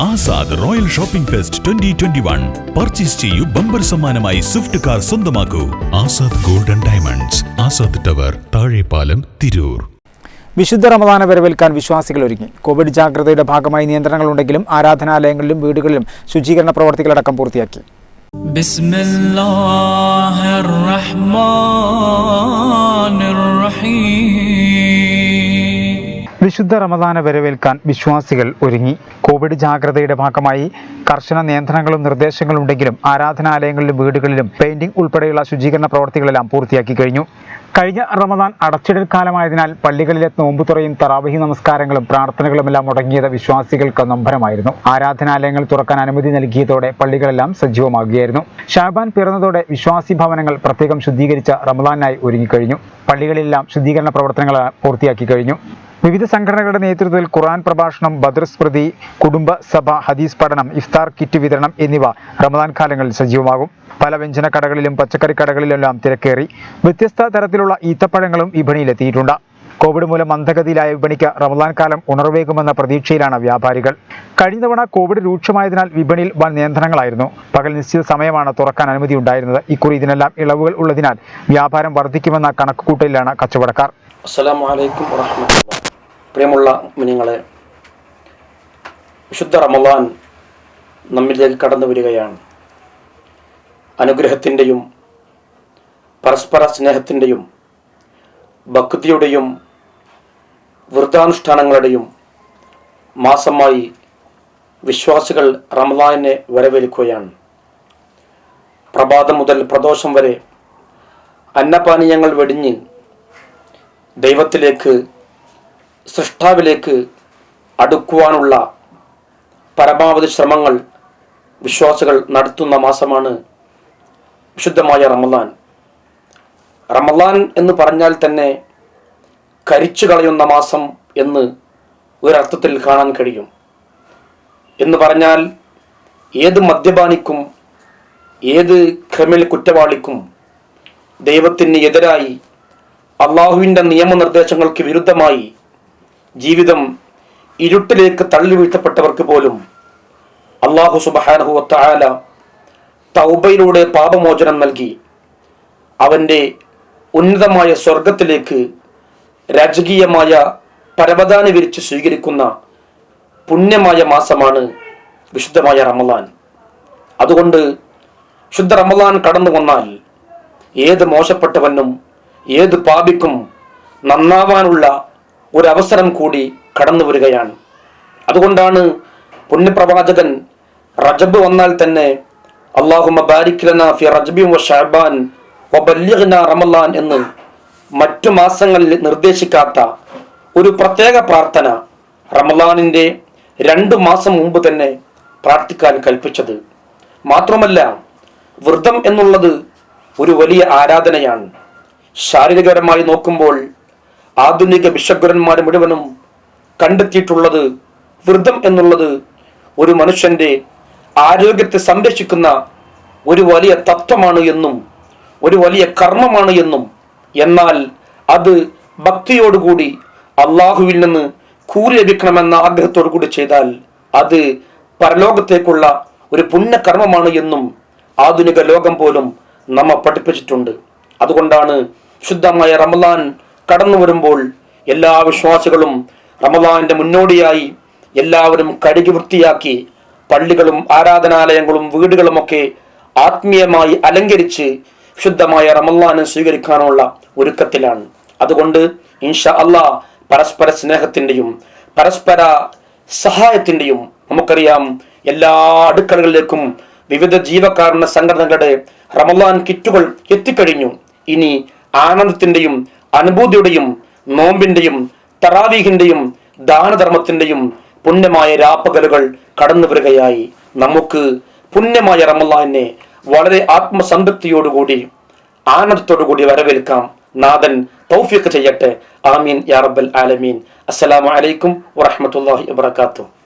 Azad royal shopping fest twenty twenty one. Purchase ചെയ്യൂ bumper സമ്മാനമായി Swift car സ്വന്തമാക്കൂ. Azad golden diamonds Azad tower Thazhepalam Tirur. വിശുദ്ധ റമദാന വരവേൽക്കാൻ വിശ്വാസികൾ ഒരുങ്ങി. കോവിഡ് ജാഗ്രതയുടെ ഭാഗമായി നിയന്ത്രണങ്ങളുണ്ടെങ്കിലും ആരാധനാലയങ്ങളിലും വീടുകളിലും ശുചീകരണ പ്രവർത്തികളടക്കം പൂർത്തിയാക്കി. ബിസ്മില്ലാഹിർ റഹ്മാനിർ റഹീം. വിശുദ്ധ റമദാന വരവേൽക്കാൻ വിശ്വാസികൾ ഒരുങ്ങി. കോവിഡ് ജാഗ്രതയുടെ ഭാഗമായി കർശന നിയന്ത്രണങ്ങളും നിർദ്ദേശങ്ങളും ഉണ്ടെങ്കിലും ആരാധനാലയങ്ങളിലും വീടുകളിലും പെയിന്റിംഗ് ഉൾപ്പെടെയുള്ള ശുചീകരണ പ്രവർത്തികളെല്ലാം പൂർത്തിയാക്കി കഴിഞ്ഞു. കഴിഞ്ഞ റമദാൻ അടച്ചിടൽ കാലമായതിനാൽ പള്ളികളിലെ നോമ്പുതുറയും തറാവഹി നമസ്കാരങ്ങളും പ്രാർത്ഥനകളുമെല്ലാം മുടങ്ങിയത് വിശ്വാസികൾക്ക് നൊമ്പരമായിരുന്നു. ആരാധനാലയങ്ങൾ തുറക്കാൻ അനുമതി നൽകിയതോടെ പള്ളികളെല്ലാം സജീവമാകുകയായിരുന്നു. ഷാബാൻ പിറന്നതോടെ വിശ്വാസി ഭവനങ്ങൾ പ്രത്യേകം ശുദ്ധീകരിച്ച റമദാനായി ഒരുങ്ങിക്കഴിഞ്ഞു. പള്ളികളിലെല്ലാം ശുദ്ധീകരണ പ്രവർത്തനങ്ങൾ പൂർത്തിയാക്കി കഴിഞ്ഞു. വിവിധ സംഘടനകളുടെ നേതൃത്വത്തിൽ ഖുർആൻ പ്രഭാഷണം ബദർ സ്മൃതി കുടുംബ സഭ ഹദീസ് പഠനം ഇഫ്താർ കിറ്റ് വിതരണം എന്നിവ റമദാൻ കാലങ്ങളിൽ സജീവമാകും. പല വ്യഞ്ജന കടകളിലും പച്ചക്കറി കടകളിലെല്ലാം തിരക്കേറി വ്യത്യസ്ത തരത്തിലുള്ള ഈത്തപ്പഴങ്ങളും വിപണിയിലെത്തിയിട്ടുണ്ട്. കോവിഡ് മൂലം മന്ദഗതിയിലായ വിപണിക്ക് റമദാൻ കാലം ഉണർവേകുമെന്ന പ്രതീക്ഷയിലാണ് വ്യാപാരികൾ. കഴിഞ്ഞ തവണ കോവിഡ് രൂക്ഷമായതിനാൽ വിപണിയിൽ വൻ നിയന്ത്രണങ്ങളായിരുന്നു. പകൽ നിശ്ചിത സമയമാണ് തുറക്കാൻ അനുമതി ഉണ്ടായിരുന്നത്. ഇക്കുറി ഇതിനെല്ലാം ഇളവുകൾ ഉള്ളതിനാൽ വ്യാപാരം വർദ്ധിക്കുമെന്ന കണക്കുകൂട്ടലിലാണ് കച്ചവടക്കാർ. അസ്സലാമു അലൈക്കും വറഹ്മത്തുള്ളാഹി പ്രിയമുള്ള മുനിങ്ങളെ വിശുദ്ധ റമളാൻ നമ്മിലേക്ക് കടന്നു വരികയാണ്. അനുഗ്രഹത്തിന്റെയും പരസ്പര സ്നേഹത്തിന്റെയും ഭക്തിയുടെയും വൃദ്ധാനുഷ്ഠാനങ്ങളുടെയും മാസമായി വിശ്വാസികൾ റമളാനെ വരവേൽക്കുകയാണ്. പ്രഭാതം മുതൽ പ്രദോഷം വരെ അന്നപാനീയങ്ങൾ വെടിഞ്ഞ് ദൈവത്തിലേക്ക് സൃഷ്ടാവിലേക്ക് അടുക്കുവാനുള്ള പരമാവധി ശ്രമങ്ങൾ വിശ്വാസികൾ നടത്തുന്ന മാസമാണ് വിശുദ്ധമായ റമദാൻ. റമദാൻ എന്ന് പറഞ്ഞാൽ തന്നെ കരിച്ചു കളയുന്ന മാസം എന്ന് ഒരർത്ഥത്തിൽ കാണാൻ കഴിയും. എന്ന് പറഞ്ഞാൽ ഏത് മദ്യപാനിക്കും ഏത് ക്രിമിനൽ കുറ്റവാളിക്കും ദൈവത്തിന് എതിരായി അള്ളാഹുവിന്റെ നിയമനിർദ്ദേശങ്ങൾക്ക് വിരുദ്ധമായി ജീവിതം ഇരുട്ടിലേക്ക് തള്ളി വീഴ്ത്തപ്പെട്ടവർക്ക് പോലും അള്ളാഹു സുബഹാനഹുവത്തായാല തൗബയിലൂടെ പാപമോചനം നൽകി. അവന്റെ ഉന്നതമായ സ്വർഗത്തിലേക്ക് രാജകീയമായ പരവതാനി വിരിച്ച് സ്വീകരിക്കുന്ന പുണ്യമായ മാസമാണ് വിശുദ്ധമായ റമലാൻ അതുകൊണ്ട് ശുദ്ധ റമലാൻ കടന്നു വന്നാൽ ഏത് മോശപ്പെട്ടവനും ഏത് പാപിക്കും നന്നാവാനുള്ള ഒരവസരം കൂടി കടന്നു വരികയാണ്. അതുകൊണ്ടാണ് പുണ്യപ്രവാചകൻ റജബ് വന്നാൽ തന്നെ അള്ളാഹുമ ബാരിക്ലന ഫി റജബി വ ഷഅബാൻ വ ബല്ലിഗ്ന റമലാൻ എന്ന് മറ്റു മാസങ്ങളിൽ നിർദ്ദേശിക്കാത്ത ഒരു പ്രത്യേക പ്രാർത്ഥന റമലാനിന്റെ രണ്ട് മാസം മുമ്പ് തന്നെ പ്രാർത്ഥിക്കാൻ കൽപ്പിച്ചത്. മാത്രമല്ല വ്രതം എന്നുള്ളത് ഒരു വലിയ ആരാധനയാണ്. ശാരീരികപരമായി നോക്കുമ്പോൾ ആധുനിക വിശ്വഗുരന്മാർ മുഴുവനും കണ്ടെത്തിയിട്ടുള്ളത് വൃദ്ധം എന്നുള്ളത് ഒരു മനുഷ്യന്റെ ആരോഗ്യത്തെ സംരക്ഷിക്കുന്ന ഒരു വലിയ തത്വമാണ് എന്നും ഒരു വലിയ കർമ്മമാണ് എന്നും. എന്നാൽ അത് ഭക്തിയോടുകൂടി അള്ളാഹുവിൽ നിന്ന് കൂലി ലഭിക്കണമെന്ന ആഗ്രഹത്തോടു കൂടി ചെയ്താൽ അത് പരലോകത്തേക്കുള്ള ഒരു പുണ്യകർമ്മമാണ് എന്നും ആധുനിക ലോകം പോലും നമ്മെ പഠിപ്പിച്ചിട്ടുണ്ട്. അതുകൊണ്ടാണ് ശുദ്ധമായ റമലാൻ കടന്നു വരുമ്പോൾ എല്ലാ വിശ്വാസികളും റമദാന്റെ മുന്നോടിയായി എല്ലാവരും കഴുകി വൃത്തിയാക്കി പള്ളികളും ആരാധനാലയങ്ങളും വീടുകളുമൊക്കെ ആത്മീയമായി അലങ്കരിച്ച് ശുദ്ധമായ റമലാനെ സ്വീകരിക്കാനുള്ള ഒരുക്കത്തിലാണ്. അതുകൊണ്ട് ഇൻഷ അള്ളാ പരസ്പര സ്നേഹത്തിന്റെയും പരസ്പര സഹായത്തിന്റെയും നമുക്കറിയാം എല്ലാ അടുക്കളകളിലേക്കും വിവിധ ജീവകാരുണ്യ സംഘടനകളുടെ റമലാൻ കിറ്റുകൾ എത്തിക്കഴിഞ്ഞു. ഇനി ആനന്ദത്തിന്റെയും അനുഭൂതിയുടെയും നോമ്പിന്റെയും തറാവീഹിന്റെയും ദാനധർമ്മത്തിന്റെയും പുണ്യമായ രാപ്പകലുകൾ കടന്നു വരികയായി. നമുക്ക് പുണ്യമായ റമലാനെ വളരെ ആത്മസംതൃപ്തിയോടുകൂടി ആനന്ദത്തോടുകൂടി വരവേൽക്കാം. നാഥൻ തൗഫീഖ് ചെയ്യട്ടെ. ആമീൻ യാ റബ്ബൽ ആലമീൻ. അസ്സലാമു അലൈക്കും വറഹ്മത്തുള്ളാഹി വബറകാതുഹു.